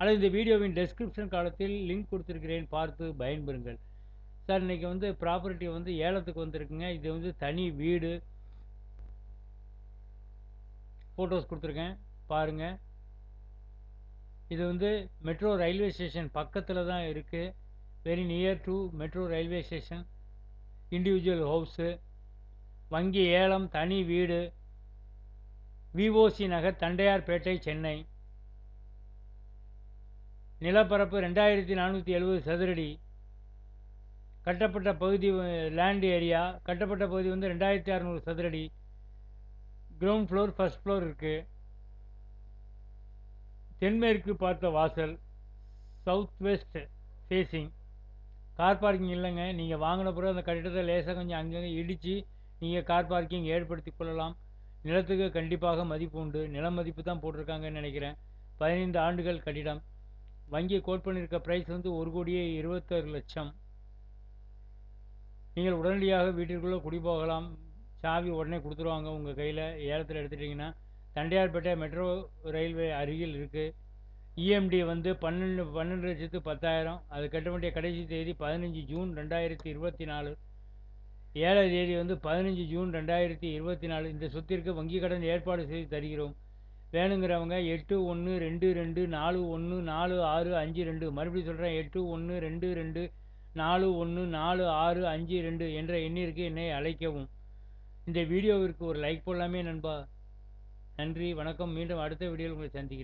அல்லது இந்த வீடியோவின் டெஸ்கிரிப்ஷன் காலத்தில் லிங்க் கொடுத்துருக்கிறேன் பார்த்து பயன்பெறுங்கள். சார் இன்றைக்கி வந்து ப்ராப்பர்ட்டி வந்து ஏலத்துக்கு வந்திருக்குங்க. இது வந்து தனி வீடு. ஃபோட்டோஸ் கொடுத்துருக்கேன். பாருங்கள் இது வந்து மெட்ரோ ரயில்வே ஸ்டேஷன் பக்கத்தில் தான் இருக்குது very near to metro railway station individual house வங்கி ஏலம் தனி வீடு. V O C Nagar Tondiarpet Chennai. நிலப்பரப்பு ரெண்டாயிரத்தி நானூற்றி எழுபது சதுரடி. கட்டப்பட்ட பகுதி லேண்ட் ஏரியா கட்டப்பட்ட பகுதி வந்து ரெண்டாயிரத்தி அறநூறு சதுரடி. கிரவுண்ட் ஃப்ளோர் ஃபஸ்ட் ஃப்ளோர் இருக்குது தென்மேற்கு பார்த்த வாசல் south west facing car parking இல்லைங்க. நீங்கள் வாங்கின பிறகு அந்த கட்டிடத்தை லேசாக கொஞ்சம் அங்கங்கே இடித்து நீங்கள் கார் பார்க்கிங் ஏற்படுத்தி கொள்ளலாம். நிலத்துக்கு கண்டிப்பாக மதிப்பு உண்டு. நில மதிப்பு தான் போட்டிருக்காங்கன்னு நினைக்கிறேன். பதினைந்து ஆண்டுகள் கட்டிடம். வங்கி கோட் பண்ணியிருக்க ப்ரைஸ் வந்து ஒரு கோடியே இருபத்தாறு லட்சம். நீங்கள் உடனடியாக வீட்டிற்குள்ளே குடிபோகலாம் சாவி உடனே கொடுத்துருவாங்க உங்கள் கையில். ஏலத்தில் எடுத்துட்டிங்கன்னா தண்டையார்பேட்டை மெட்ரோ ரயில்வே அருகில் இருக்குது இஎம்டி வந்து பன்னெண்டு பன்னெண்டு லட்சத்து பத்தாயிரம். அது கட்ட வேண்டிய கடைசி தேதி பதினஞ்சு ஜூன் ரெண்டாயிரத்தி இருபத்தி நாலு. ஏழை தேதி வந்து பதினஞ்சு ஜூன் ரெண்டாயிரத்தி இருபத்தி நாலு. இந்த சொத்திற்கு வங்கி கடன் ஏற்பாடு செய்து தருகிறோம். வேணுங்கிறவங்க எட்டு ஒன்று ரெண்டு ரெண்டு நாலு ஒன்று நாலு ஆறு அஞ்சு ரெண்டு மறுபடியும் சொல்கிறேன் எட்டு ஒன்று ரெண்டு ரெண்டு நாலு ஒன்று நாலு ஆறு அஞ்சு ரெண்டு என்ற எண்ணிற்கு என்னை அழைக்கவும். இந்த வீடியோவிற்கு ஒரு லைக் போடலாமே நண்பா. நன்றி வணக்கம் மீண்டும் அடுத்த வீடியோவில் உங்களை சந்திக்கிறேன்.